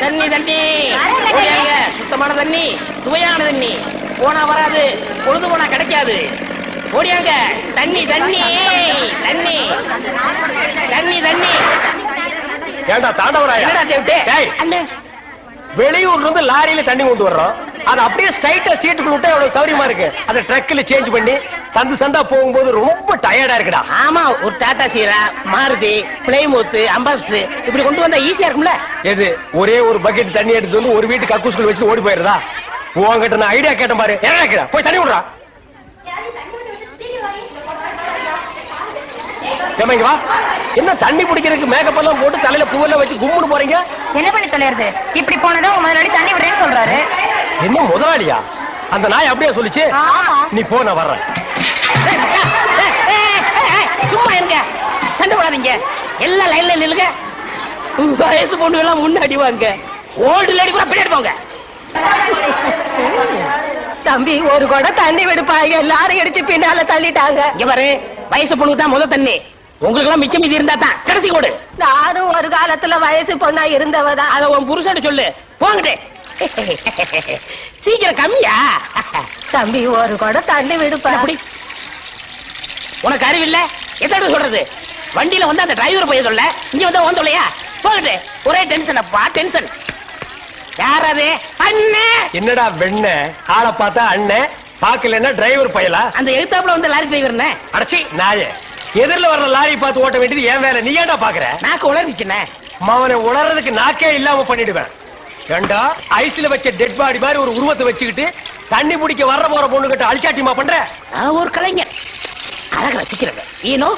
தண்ணி தண்ணி. சுத்தமான தண்ணி சுவையான தண்ணி. போனா வராது பொழுது போனா கிடைக்காது. ஓடியாங்க தண்ணி தண்ணி தண்ணி. தண்ணி தண்ணி. ஏண்டா தாண்டவராயா? வெளியூர்ல இருந்து லாரியில தண்ணி கொண்டு வர்றோம். அது அப்படியே ஸ்ட்ரைட்டா ஸ்ட்ரீட்டுக்குள்ள விட்டா எவ்வளவு சௌரியமா இருக்கு? அதை ட்ரக்ல சேஞ்ச் பண்ணி சந்து சந்தா போகும்போது ரொம்ப டயர்டா இருக்குடா. ஆமா ஒரு டாடா சீரா மாருதி பிளைமூத் அம்பாஸ்டர் இப்படி கொண்டு வந்தா ஈஸியா இருக்கும்ல? எது ஒரே ஒரு பக்கெட் தண்ணி எடுத்து வந்து ஒரு வீட்டு கக்கூஸ்குள்ள வச்சு ஓடி போயிருதா உங்ககிட்ட நான் ஐடியா கேட்டேன் பாரு. என்ன கேக்குறா போய் தண்ணி விடுறா. வா. என்ன தண்ணி பிடிக்கிறதுக்கு மேக்கப் எல்லாம் போட்டு தலையில பூவெல்லாம் வச்சு கும்முன்னு போறீங்க? என்ன பண்ணி தொலைறது? இப்படி போனதும் உங்க முதலாளி தண்ணி விடுறேன்னு சொல்றாரு. என்ன முதலாளியா? அந்த நாய் அப்படியே சொல்லுச்சு. நீ போ நான் வர்றேன். சும்மா இருங்க. சண்டை போடாதீங்க. எல்லாம் லைன்ல நில்லுங்க. வயசு பொண்ணு எல்லாம் முன்னாடி வாங்க. ஓல்டு லேடி கூட பின்னாடி போங்க. தம்பி ஒரு குடம் தண்ணி விடுப்பா. எல்லாரும் இடிச்சு பின்னால தள்ளிட்டாங்க. இங்க பாரு வயசு பொண்ணுக்கு தான் முத தண்ணி. உங்களுக்கு எல்லாம் மிச்சம் மீதி இருந்தா தான். கடைசி கோடு நானும் ஒரு காலத்துல வயசு பொண்ணா இருந்தவதான். அத உன் புருஷன் சொல்லு. போங்கடே. சீக்கிரம் கம்மியா? தம்பி ஒரு குடம் தண்ணி விடுப்பா. அப்படி உனக்கு அறிவில்ல? எத்தனை சொல்றது? வண்டியில வந்து அந்த டிரைவர் போய் சொல்ல. இங்க வந்து ஓன் சொல்லையா போகட்டு. ஒரே டென்ஷன் அப்பா டென்ஷன் யார் அது? அண்ணே. என்னடா வெண்ண? ஆளை பார்த்தா அண்ணன் பாக்கலன்னா டிரைவர் பயலா? அந்த எழுத்தாப்புல வந்து லாரி டிரைவர் அடச்சி நாயே. எதிரில வர்ற லாரி பார்த்து ஓட்ட வேண்டியது ஏன் வேலை. நீ ஏன்டா பாக்குற நாக்கு உளர்ந்துச்சுண்ணே அவனை உணர்றதுக்கு நாக்கே இல்லாம பண்ணிடுவேன். ஏண்டா? ஐஸ்ல வச்ச டெட் பாடி மாதிரி ஒரு உருவத்தை வச்சுக்கிட்டு தண்ணி பிடிக்க வர்ற போற பொண்ணு கிட்ட அழிச்சாட்டிமா பண்ற? நான் ஒரு கலைஞர் அழக ரசிக்கிறேன் ஈனோ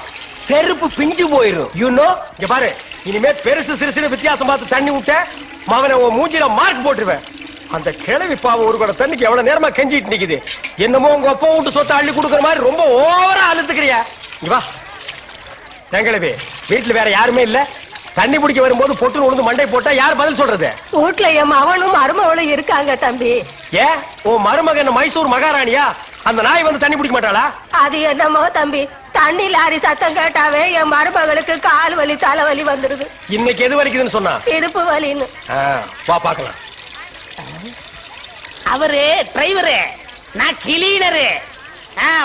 செருப்பு பிஞ்சு போயிரும். யூ நோ இங்க பாரு. இனிமே பெருசு சிறுசுன்னு வித்தியாசம் பார்த்து தண்ணி விட்ட மவனை உன் மூஞ்சில மார்க் போட்டுருவேன். அந்த கிழவி பாவம் ஒரு கூட தண்ணிக்கு எவ்வளவு நேரமா கெஞ்சிட்டு நிக்குது. என்னமோ உங்க அப்பா வீட்டு சொத்தை அள்ளி கொடுக்குற மாதிரி ரொம்ப ஓவரா அழுத்துக்கிறியா? இங்க வா. தெங்களவி வீட்டுல வேற யாருமே இல்ல. தண்ணி பிடிக்க வரும்போது பொட்டு உழுந்து மண்டை போட்டா யார் பதில் சொல்றது? வீட்டுல என் மவனும் மருமவளும் இருக்காங்க தம்பி. உன் மருமகன் என்ன மைசூர் மகாராணியா? அந்த நாய் வந்து தண்ணி பிடிக்க மாட்டாளா? அது என்னமோ தம்பி. தண்ணி லாரி சத்தம் கேட்டாவே என் மருமகளுக்கு கால் வலி தலைவலி வந்துருது. இன்னைக்கு எது வலிக்குதுன்னு சொன்னா? இடுப்பு வலின்னு. ஆ, வா பாக்கலாம் அவரு டிரைவரு. நான் கிளீனரு.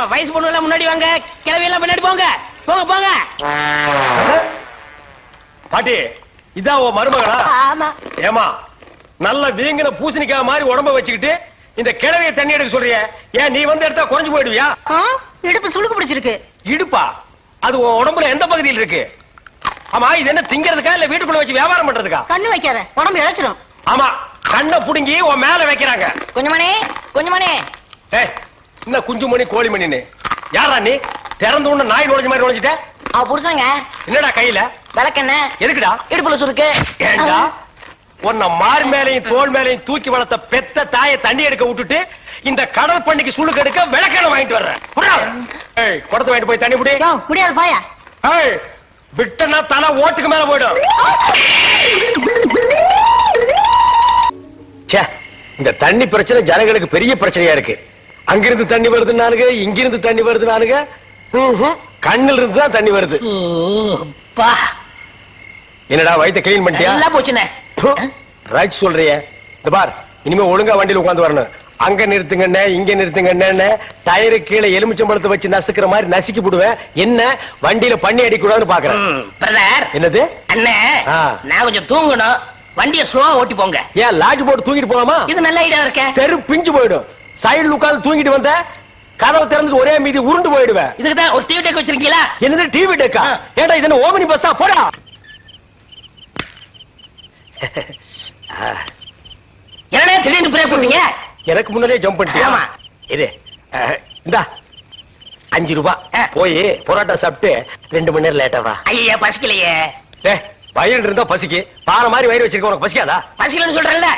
வயசு பொண்ணு எல்லாம் முன்னாடி வாங்க. கிளவி எல்லாம் பின்னாடி போங்க. போங்க போங்க. பாட்டி இதான் உன் மருமகளா? ஆமா. ஏமா நல்ல வீங்கின பூசணிக்காய் மாதிரி உடம்ப வச்சுக்கிட்டு இந்த கிழவிய தண்ணி எடுக்க சொல்றிய? ஏன் நீ வந்து எடுத்தா குறைஞ்சு போயிடுவியா? இடுப்பு சுளுக்கு பிடிச்சிருக்கு. இடுப்பா? அது உன் உடம்புல எந்த பகுதியில் இருக்கு? ஆமா இது என்ன திங்கிறதுக்கா இல்ல வீட்டுக்குள்ள வச்சு வியாபாரம் பண்றதுக்கா? கண்ணு வைக்காத உடம்பு இழைச்சிரும். ஆமா கண்ணை புடுங்கி உன் மேல வைக்கிறாங்க. கொஞ்சமணி கொஞ்சமணி ஏய் என்ன குஞ்சுமணி கோழிமணின்னு? யாரா நீ? திறந்து உடனே நாய் நுழைஞ்ச மாதிரி நுழைஞ்சிட்ட? அவ புருஷங்க. என்னடா கையில? விளக்கெண்ண? எதுக்குடா? இடுப்புல சுருக்கு. ஏண்டா? உன்னை மார் மேலையும் தோல் மேலையும் தூக்கி வளர்த்த பெத்த தாயை தண்ணி எடுக்க விட்டுட்டு இந்த கடல் பண்ணிக்கு சுழுக்கு எடுக்க விளக்கெண்ண வாங்கிட்டு வர்றேன். ஏய் குடத்தை வாங்கிட்டு போய் தண்ணி புடி முடியாது பாயா. ஏய் விட்டனா தலை ஓட்டுக்கு மேல போயிடும். இந்த தண்ணி பிரச்சனை ஜனங்களுக்கு பெரிய பிரச்சனையா இருக்கு. அங்கிருந்து தண்ணி வருதுன்னானுங்க இங்கிருந்து தண்ணி வருதுன்னானுங்க ம்ஹும். கண்ணுல இருந்து தான் தண்ணி வருது. என்னடா வயித்தை கிளீன் பண்ணிட்டியா? எல்லாம் போச்சுண்ணே. ரைட் சொல்றிய. இந்த பார் இனிமே ஒழுங்கா வண்டியில உட்கார்ந்து வரணும். அங்க நிறுத்துங்கண்ணே இங்க நிறுத்துங்கண்ணே டயரு கீழே எலுமிச்சம்பழத்தை வச்சு நசுக்கிற மாதிரி நசுக்கி விடுவேன் என்ன? வண்டியில பண்ணி அடிக்கூடாதுன்னு பாக்குறேன். பிரதர் என்னது? அண்ணே. நான் கொஞ்சம் தூங்கணும். வண்டியை ஸ்லோவா ஓட்டி போங்க. ஏன் லாட்ஜ் போட்டு தூங்கிட்டு போலாமா இது நல்ல ஐடியா இருக்கே. தெரு பிஞ்சு போயிடும். சைடுல உட்கார்ந்து தூங்கிட்டு வந்த கதவு திறந்து ஒரே மீதி உருண்டு போயிடுவேன். இதுக்கு தான் ஒரு டிவி டேக் வச்சிருக்கீங்களா? என்னது டிவி டெக்கா ஏடா இது என்ன ஓமனி பஸ்ஸா போடா. என்னடா திடீர்னு பிரேக் பண்ணீங்க எனக்கு முன்னாடியே ஜம்ப் பண்ணிட்டியா? ஆமா. இது இந்தா. அஞ்சு ரூபாய். போய் பொரோட்டா சாப்பிட்டு ரெண்டு மணி நேரம் லேட்டா வா. ஐயா பசிக்கலையே. ஏ வயிறு இருந்தா பசிக்கு. பாறை மாதிரி வயிறு வச்சிருக்க உனக்கு பசிக்காதா? பசிக்கலன்னு சொல்றேன்ல.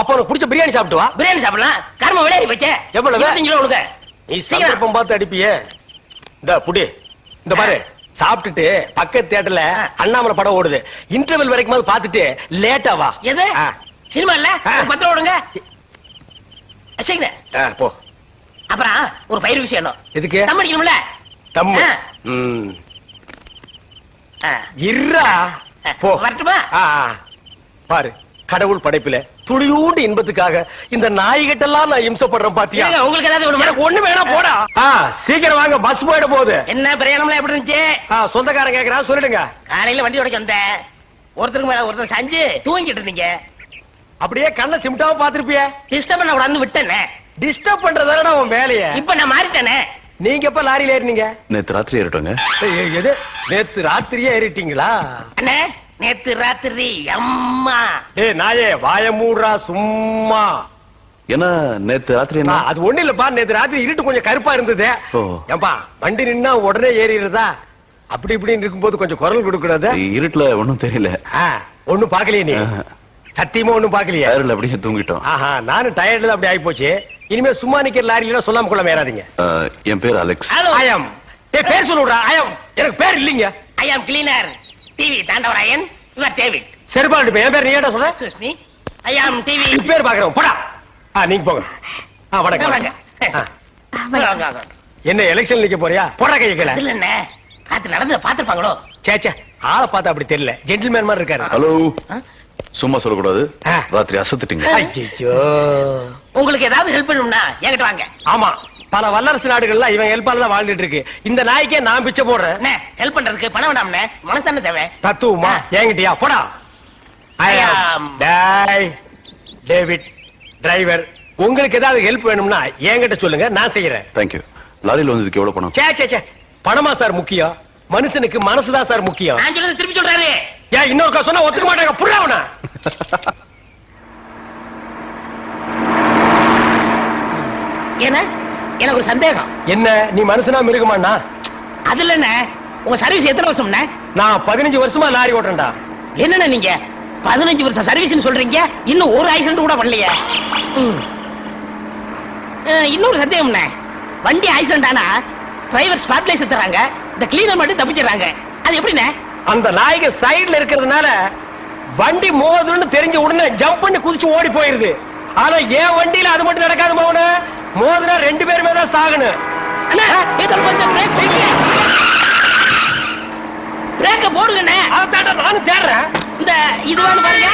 அப்ப உனக்கு பிடிச்ச பிரியாணி சாப்பிட்டு வா. பிரியாணி சாப்பிடலாம். கர்ம விளையாடி வச்சே எவ்வளவு? ரூபா கொடுங்க நீ. சந்தர்ப்பம் பார்த்து அடிப்பியே. இந்த புடி. இந்த பாரு. சாப்பிட்டுட்டு பக்கத்து தியேட்டர்ல. அண்ணாமலை படம் ஓடுது. இன்டர்வல் வரைக்கும் பார்த்துட்டு லேட்டா வா. எது. சினிமா இல்ல? ஆ. ஒரு பத்து ரூபா கொடுங்க சீக்கிரம் ஆ, போ. அப்புறம் ஒரு பயிர் விஷயம். எதுக்கு? தம் அடிக்கணும்ல? கடவுள் படைப்புல துளியூண்டு இன்பத்துக்காக இந்த நாய்கிட்டெல்லாம் நான் இம்சப்படுறேன் பாத்தியா? உங்களுக்கு ஏதாவது ஒண்ணு வேணா போடா. சீக்கிரம் வாங்க பஸ் போயிட போகுது. என்ன பிரயாணம் எப்படி இருந்துச்சு? சொந்தக்காரன் கேக்குறா சொல்லிடுங்க. காலையில வண்டி உடைக்க வந்தேன் ஒருத்தருக்கு மேல ஒருத்தர் சஞ்சு தூங்கிட்டு இருந்தீங்க. அப்படியே கண்ணை சிம்டாம பாத்துருப்பிய டிஸ்டர்ப் பண்ண கூடாது விட்டேனே. டிஸ்டர்ப் பண்றதால உன் வேலைய? இப்ப நான் மாறிட்டேனே. நீங்க எப்ப லாரியில ஏறினீங்க? நேத்து ராத்திரி ஏறிட்டோங்க எது? நேத்து ராத்திரியே ஏறிட்டீங்களா? அண்ணே நேத்து ராத்திரி அம்மா. ஏ நாயே வாய மூடுறா சும்மா. என்ன நேத்து ராத்திரி அது ஒண்ணு இல்லப்பா நேத்து ராத்திரி இருட்டு கொஞ்சம் கருப்பா இருந்தது. ஏப்பா வண்டி நின்னா உடனே ஏறிடுறதா? அப்படி இப்படின்னு இருக்கும்போது கொஞ்சம் குரல் கொடுக்கறது இருட்டுல ஒண்ணும் தெரியல. ஒண்ணும் பாக்கலையே நீ? சத்தியமா ஒண்ணும் பாக்கலையே யாருல அப்படியே தூங்கிட்டோம். ஆஹா நானும் டயர்ட்ல அப்படி ஆகி போச்சு இனிமே சும்மா நிக்கிற லாரில சொல்லாம கொள்ள மேறாதீங்க என் பேர் அலெக்ஸ் ஐயம் ஏ பேர் சொல்லுடா ஐயம் எனக்கு பேர் இல்லீங்க. I'm cleaner TV Thandavarayan you are David செருப்பாண்டு என் பேர் நீ என்ன சொல்ற எக்ஸ்கியூஸ் மீ டிவி பேர் பாக்குறோம் போடா. ஆ நீங்க போங்க. ஆ வணக்கம். என்ன எலெக்ஷன் நிக்க போறியா? போடா கையை கீழே. இதுல என்ன ராத்திரி நடந்ததை பார்த்திருப்பாங்களோ? சேச்சே ஆளை பார்த்தா அப்படி தெரியல. ஜென்டில்மேன் மாதிரி இருக்காரு. ஹலோ சும்மா சொல்லக்கூடாது. ஆ. ராத்திரி அசத்துட்டீங்க. ஐயோ உங்களுக்கு ஏதாவது ஹெல்ப் பண்ணணும்னா என்கிட்ட வாங்க. ஆமா. பல வல்லரசு நாடுகள்ல இவன் ஹெல்ப் தான் வாழ்ந்துட்டு இருக்கு. இந்த நாய்க்கே நான் பிச்சை போடுறேன். ஹெல்ப் பண்றதுக்கு பணம் வேண்டாம்னே மனசு தேவை? தத்துவமா? ஏங்கிட்டியா போடா. டேவிட் டிரைவர் உங்களுக்கு ஏதாவது ஹெல்ப் வேணும்னா என்கிட்ட சொல்லுங்க நான் செய்யறேன். தேங்க்யூ லாரியில் வந்து எவ்வளவு பணம்? சே சே சே. பணமா சார் முக்கியம். மனுஷனுக்கு மனசுதான் சார் முக்கியம். நான் திருப்பி சொல்றாரு. ஏன் இன்னொருக்கா சொன்னா ஒத்துக்க மாட்டாங்க. புறாவனா என்ன? எனக்கு ஒரு சந்தேகம். என்ன நீ மனுஷனா மிருகமாண்ணா அதுல என்ன உங்க சர்வீஸ் எத்தனை வருஷம்ண்ணே நான் பதினஞ்சு வருஷமா லாரி ஓட்டுறேன்டா. என்னண்ணே நீங்க? பதினஞ்சு வருஷம் சர்வீஸ்னு சொல்றீங்க. இன்னும் ஒரு ஆக்சிடென்ட் கூட பண்ணலையே. இன்னொரு சந்தேகம்ண்ணே வண்டி ஆக்சிடென்ட் ஆனா டிரைவர் ஸ்பாட்லைஸ் செத்துறாங்க இந்த கிளீனர் மட்டும் தப்பிச்சிடுறாங்க. அது எப்படிண்ணே? அந்த நாய்க்கு சைடுல இருக்கிறதுனால வண்டி மோதுன்னு தெரிஞ்ச உடனே ஜம்ப் பண்ணி குதிச்சு ஓடி போயிருது. ஆனா என் வண்டியில அது மட்டும் நடக்காது மௌன மோதினா ரெண்டு பேருமே தான் சாகணும். பிரேக்க போடுங்கண்ணே அதாட்ட தேடுறேன். இந்த இதுவானு பாருங்க.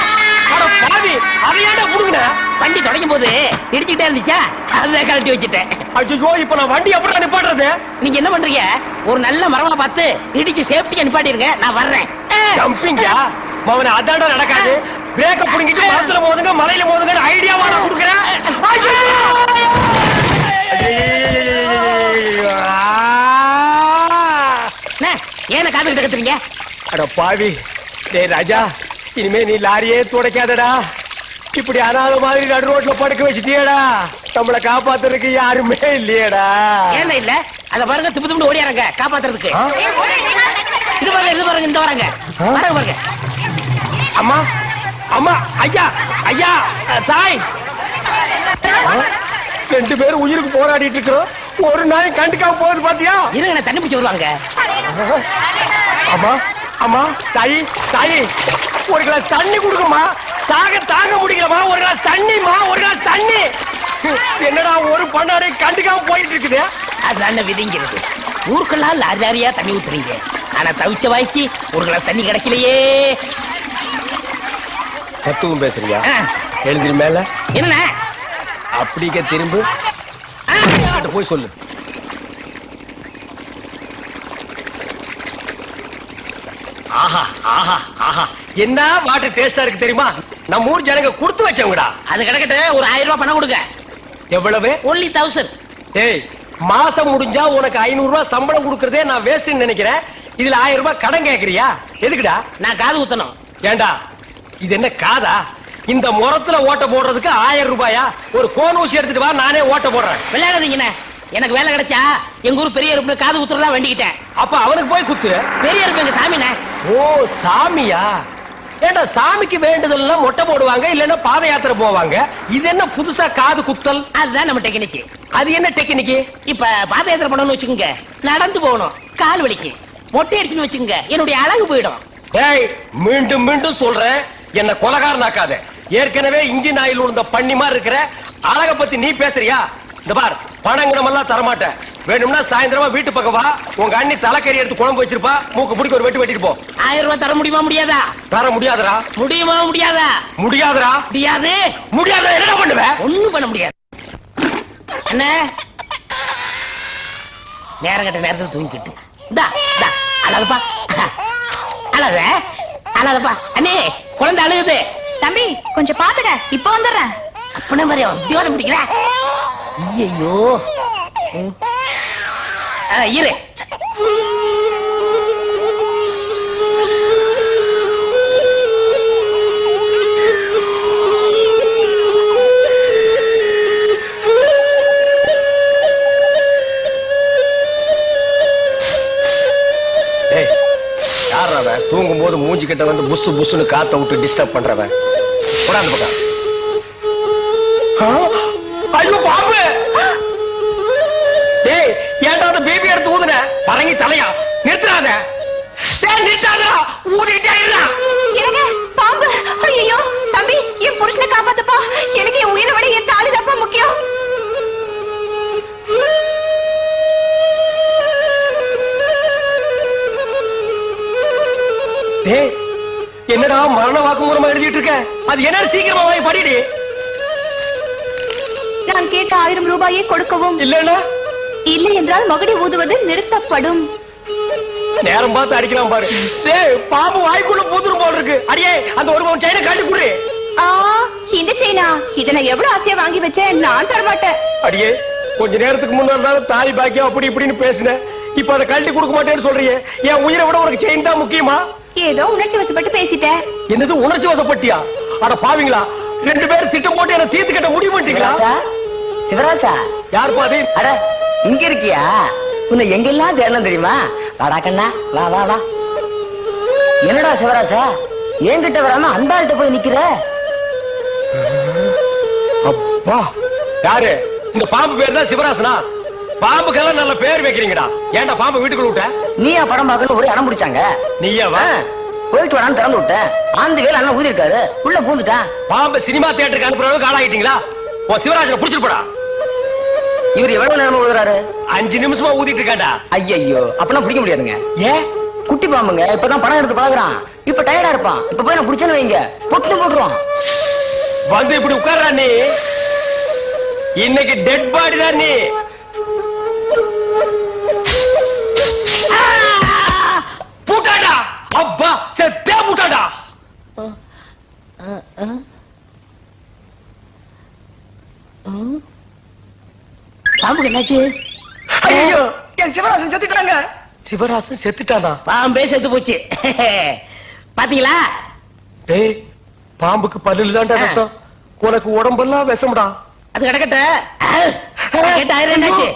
அட பாவி அதையாட முடுங்கண்ண வண்டி தொடங்கும் போது இடிச்சுக்கிட்டே இருந்துச்சா? அதை கழட்டி வச்சுட்டேன். ஐயோ இப்போ நான் வண்டி எப்படி நிப்பாடுறது நீங்க என்ன பண்றீங்க? ஒரு நல்ல மரமா பார்த்து இடிச்சு சேஃப்டியா நிப்பாட்டிருங்க நான் வர்றேன். ஜம்பிங்கா அவனை அதாட நடக்காது. பிரேக்க புடுங்கிட்டு மரத்துல போதுங்க மலையில போதுங்க ஐடியாவா நான் கொடுக்குறேன். ஏன காது கிட்ட கத்துறீங்க அட பாவி டேய் ராஜா இனிமே நீ லாரியே துடைக்காதடா இப்படி அனாத மாதிரி நடு ரோட்ல படுக்க வச்சுட்டியடா நம்மள காப்பாத்துறதுக்கு யாருமே இல்லையடா ஏன்னா இல்ல அத பாருங்க திப்பு திப்பு ஓடியாரங்க காப்பாத்துறதுக்கு இது பாருங்க இது பாருங்க இந்த வரங்க பாருங்க பாருங்க அம்மா அம்மா ஐயா ஐயா தாய்? ரெண்டு பேரும் உயிருக்கு போராடிட்டு இருக்கிறோம். ஒரு நாய் கண்டுக்காம போகுது பாத்தியா? இருங்க தண்ணி பிடிச்சி வருவாங்க அம்மா அம்மா தாயி தாயி ஒரு கிளாஸ் தண்ணி கொடுக்குமா தாக தாங்க முடியலமா ஒரு கிளாஸ் தண்ணிமா ஒரு கிளாஸ் தண்ணி. என்னடா ஒரு பண்ணாரை கண்டுக்காம போயிட்டு இருக்குது? அதுதான் விதிங்கிறது. ஊருக்கெல்லாம் லாரி லாரியா தண்ணி ஊத்துறீங்க. ஆனா தவிச்ச வாய்க்கு ஒரு கிளாஸ் தண்ணி கிடைக்கலையே. தத்துவம் பேசுறியா ஆ, எழுந்திரி மேல. என்ன அப்படிக்க திரும்ப. போய் சொல்லு. ஆஹா ஆஹா ஆஹா. என்ன வாட்டர் டேஸ்டா இருக்கு தெரியுமா? நம்ம ஊர் ஜனங்க கொடுத்து வச்சவங்கடா. அது கிடக்கட்டு ஒரு ஆயிரம் ரூபாய் பணம் கொடுங்க. எவ்வளவு? ஒன்லி தௌசண்ட் ஏய் மாசம் முடிஞ்சா உனக்கு ஐநூறு ரூபாய் சம்பளம் கொடுக்கறதே நான் வேஸ்ட்னு நினைக்கிறேன். இதுல ஆயிரம் ரூபாய் கடன் கேக்குறியா? எதுக்குடா? நான் காது ஊத்தணும் ஏண்டா? இது என்ன காதா? இந்த முறத்துல ஓட்ட போடுறதுக்கு ஆயிரம் ரூபாயா? ஒரு கோன் ஊசி எடுத்துட்டு வா நானே ஓட்ட போடுறேன். விளையாடாதீங்கண்ணே எனக்கு வேலை கிடைச்சா எங்க ஊர் பெரிய இருப்பு காது ஊத்துறதா வேண்டிக்கிட்டேன். அப்ப அவனுக்கு போய் குத்து. பெரிய இருப்பு எங்க சாமிண்ணே ஓ சாமியா? ஏண்டா சாமிக்கு வேண்டுதல்னா மொட்டை போடுவாங்க இல்லன்னா பாத யாத்திரை போவாங்க? இது என்ன புதுசா காது குத்தல்? அதுதான் நம்ம டெக்னிக்கு. அது என்ன டெக்னிக்கு? இப்ப பாத யாத்திரை பண்ணணும்னு வச்சுக்கோங்க. நடந்து போகணும் கால் வலிக்கு. மொட்டை அடிச்சுன்னு வச்சுக்கோங்க. என்னுடைய அழகு போயிடும். ஏய் மீண்டும் மீண்டும் சொல்றேன். என்ன கொலகாரனாக்காத. ஏற்கனவே இன்ஜின் ஆயில் உழுந்த பண்ணி மாதிரி இருக்கிற அழக பத்தி நீ பேசுறியா? இந்த பார் பணங்கிடமெல்லாம் தரமாட்டேன். வேணும்னா சாயந்தரமா வீட்டு பக்கம் வா. உங்க அண்ணி தலைக்கறி எடுத்து குழம்பு வச்சிருப்பா. மூக்கு பிடிக்க ஒரு வெட்டு வெட்டிட்டு போ. ஆயிரம் ரூபாய் தர முடியுமா முடியாதா? தர முடியாதுடா. முடியுமா முடியாதா? முடியாதுடா. முடியாது. முடியாத என்ன பண்ணுவேன் ஒண்ணும் பண்ண முடியாது. என்ன? நேரம் கட்ட நேரத்துல தூங்கிக்கிட்டு. இந்தா அழகுப்பா அழக அழகுப்பா அண்ணே. குழந்தை அழுகுது. தம்பி கொஞ்சம் பாத்துக்க. இப்ப வந்துடுறேன். அப்பன மாதிரி உத்தியோகம் பிடிக்கிற? ஐயோ இரு. பண்றவன் தூங்கும் போது மூஞ்சி கிட்ட வந்து புசு புசுன்னு காத்த விட்டு டிஸ்டர்ப் பண்றவன். போடா பக்கம் ஐயோ பாம்பு டேய் ஏன்டா அந்த பேபி எடுத்து ஊதுன? பரங்கி தலையா? நிறுத்துறாத. டேய் நிறுத்தாதா. ஊதிட்டே இருடா. எனக்கு பாம்பு? ஐயோ தம்பி என் புருஷனை காப்பாத்துப்பா. எனக்கு டேய் என்னடா மரண வாக்குமூலமா எழுதிட்டு இருக்க? அது என்ன சீக்கிரமா வாங்கி படிடி. நான் கேட்ட ஆயிரம் ரூபாயை கொடுக்கவும் இல்லன்னா? இல்லை என்றால் மகுடி ஊதுவது நிறுத்தப்படும். நேரம் பார்த்து அடிக்கலாம் பாரு. டேய் பாம்பு வாய்க்குள்ள பூதுரும் போல இருக்கு. அடியே அந்த ஒரு பவுன் செயினை காட்டி குடு. ஆ இந்த செயினா இதை நான் எவ்வளவு ஆசையா வாங்கி வச்சேன்? நான் தரமாட்டேன். அடியே கொஞ்ச நேரத்துக்கு முன்னாடி தாய் பாக்கியம் அப்படி இப்படின்னு பேசினேன். இப்ப அதை கழட்டி கொடுக்க மாட்டேன்னு சொல்றியே. என் உயிரை விட உனக்கு செயின் தான் முக்கியமா? ஏதோ உணர்ச்சி வசப்பட்டு பேசிட்டேன் என்னது உணர்ச்சி வசப்பட்டியா? அட பாவிங்களா ரெண்டு பேரும் திட்டம் போட்டு என்ன தீர்த்து கட்ட முடிவு பண்ணிட்டீங்களா? சிவராசா யார் பாதி அட இங்க இருக்கியா? உன்னை எங்கெல்லாம் தேடணும் தெரியுமா? வாடா கண்ணா வா வா வா. என்னடா சிவராசா என்கிட்ட வராம அந்த ஆள்கிட்ட போய் நிக்கிற? அப்பா யாரு? இந்த பாம்பு பேர் தான் சிவராசனா? பாம்புக்கெல்லாம் நல்ல பேர் வைக்கிறீங்கடா. ஏன்டா பாம்பு வீட்டுக்குள்ள விட்ட? நீயா படம் பார்க்கணும் ஒரே அடம் பிடிச்சாங்க. நீயாவா? போயிட்டு வரான்னு திறந்து விட்டேன் ஆந்து வேலை அண்ணன் ஊதி இருக்காரு உள்ள பூந்துட்டான் பாம்பு சினிமா தியேட்டருக்கு அனுப்புற அளவுக்கு ஆளாகிட்டீங்களா ஓ சிவராஜனை புடிச்சிட்டு போடா. இவர் எவ்வளவு நேரமா ஊதுறாரு? அஞ்சு நிமிஷமா ஊதிட்டு இருக்காண்டா ஐயோ அப்பெல்லாம் பிடிக்க முடியாதுங்க. ஏன் குட்டி பாம்புங்க இப்பதான் படம் எடுத்து பழகுறான். இப்ப டயர்டா இருப்பான். இப்ப போய் நான் பிடிச்சேன்னு வைங்க. பொட்டு போட்டுருவான். வந்து இப்படி உட்கார்றா நீ. இன்னைக்கு டெட் பாடி தான் நீ. அப்பா செத்தே பூட்டாடா பாம்புக்கு என்னாச்சு? ஐயோ என் சிவராசன் செத்துட்டாங்க. சிவராசன் செத்துட்டானா? பாம்பே செத்து போச்சு. பாத்தீங்களா? டேய் பாம்புக்கு பல்லுல தான்டா விஷம். உனக்கு உடம்பெல்லாம் விஷம்டா. அது கிடக்கட்ட? கேட்ட ஆயிரம் என்னாச்சு?